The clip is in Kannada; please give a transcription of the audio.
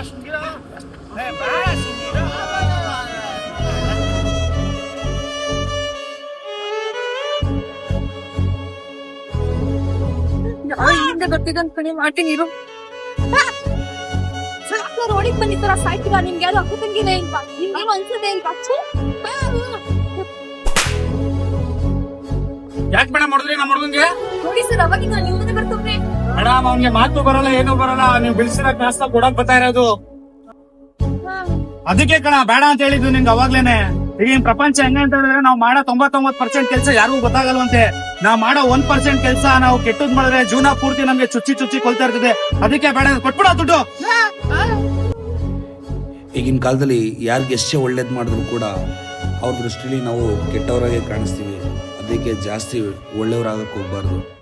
숨기라 숨기라 네, 말 숨기라 ಇಲ್ಲಿಂದ ಬರ್ತಿದ್ದ ಅನ್ಕೊಂಡು ಮಾಡ್ತೀನಿ ಇರು ರೋಡಿಗೆ ಬಂದಿತ್ತರ ಸಾಯ್ತಿರ ನಿಮ್ಗೆ ಯಾರು ಅಕ್ಕ ತಂಗಿನೇ ಇಲ್ವಾ ನಿಮ್ಗೇನು ಅನ್ಸುತ್ತೆ ಇಲ್ವಾ ಯಾಕೆ ಮೇಡಮ್ ಮಾಡಿದ್ರಿ ನಮ್ಮ ಹುಡುಗಂಗೆ ನೋಡಿ ಸರ್ ಅವಾಗಿಂದ ನಿಮ್ಮನೆ ಬರ್ತವ್ರೆ. ಮೇಡಮ್ ಅವ್ನಿಗೆ ಮಾತು ಬರಲ್ಲ ಏನು ಬರಲ್ಲ. ನೀವು ಬಿಡಿಸಿರೋ ಕ್ಲಾಸ್ ಕೊಡಕ್ ಬರ್ತಾ ಇರೋದು. ಅದಕ್ಕೆ ಕಣ ಬೇಡ ಅಂತ ಹೇಳಿದ್ದು ನಿಂಗೆ ಅವಾಗ್ಲೇನೆ. ಈಗಿನ ಪ್ರಪಂಚ ಹೆಂಗ ಅಂತ ಹೇಳಿದ್ರೆ ನಾವು ಮಾಡೋ ತೊಂಬತ್ತೊಂಬತ್ ಪರ್ಸೆಂಟ್ ಕೆಲಸ ಯಾರಿಗೂ ಗೊತ್ತಾಗಲ್ವಂತೆ. ನಾವು ಮಾಡೋ ಒನ್ ಪರ್ಸೆಂಟ್ ಕೆಲಸ ನಾವು ಕೆಟ್ಟದ್ ಮಾಡಿದ್ರೆ ಜೀವನ ಪೂರ್ತಿ ನಮ್ಗೆ ಚುಚ್ಚಿ ಚುಚ್ಚಿ ಕೊಲ್ತಾ ಇರ್ತದೆ. ಅದಕ್ಕೆ ಬೇಡ ಕೊಟ್ಬಿಡ ದುಡ್ಡು. ಈಗಿನ ಕಾಲದಲ್ಲಿ ಯಾರಿಗೆ ಎಷ್ಟೇ ಒಳ್ಳೇದು ಮಾಡಿದ್ರು ಕೂಡ ಅವ್ರ ದೃಷ್ಟಿಲಿ ನಾವು ಕೆಟ್ಟವರಾಗೆ ಕಾಣಿಸ್ತೀವಿ. ಅದಕ್ಕೆ ಜಾಸ್ತಿ ಒಳ್ಳೆಯವರಾಗಕ್ಕೆ ಹೋಗ್ಬಾರ್ದು.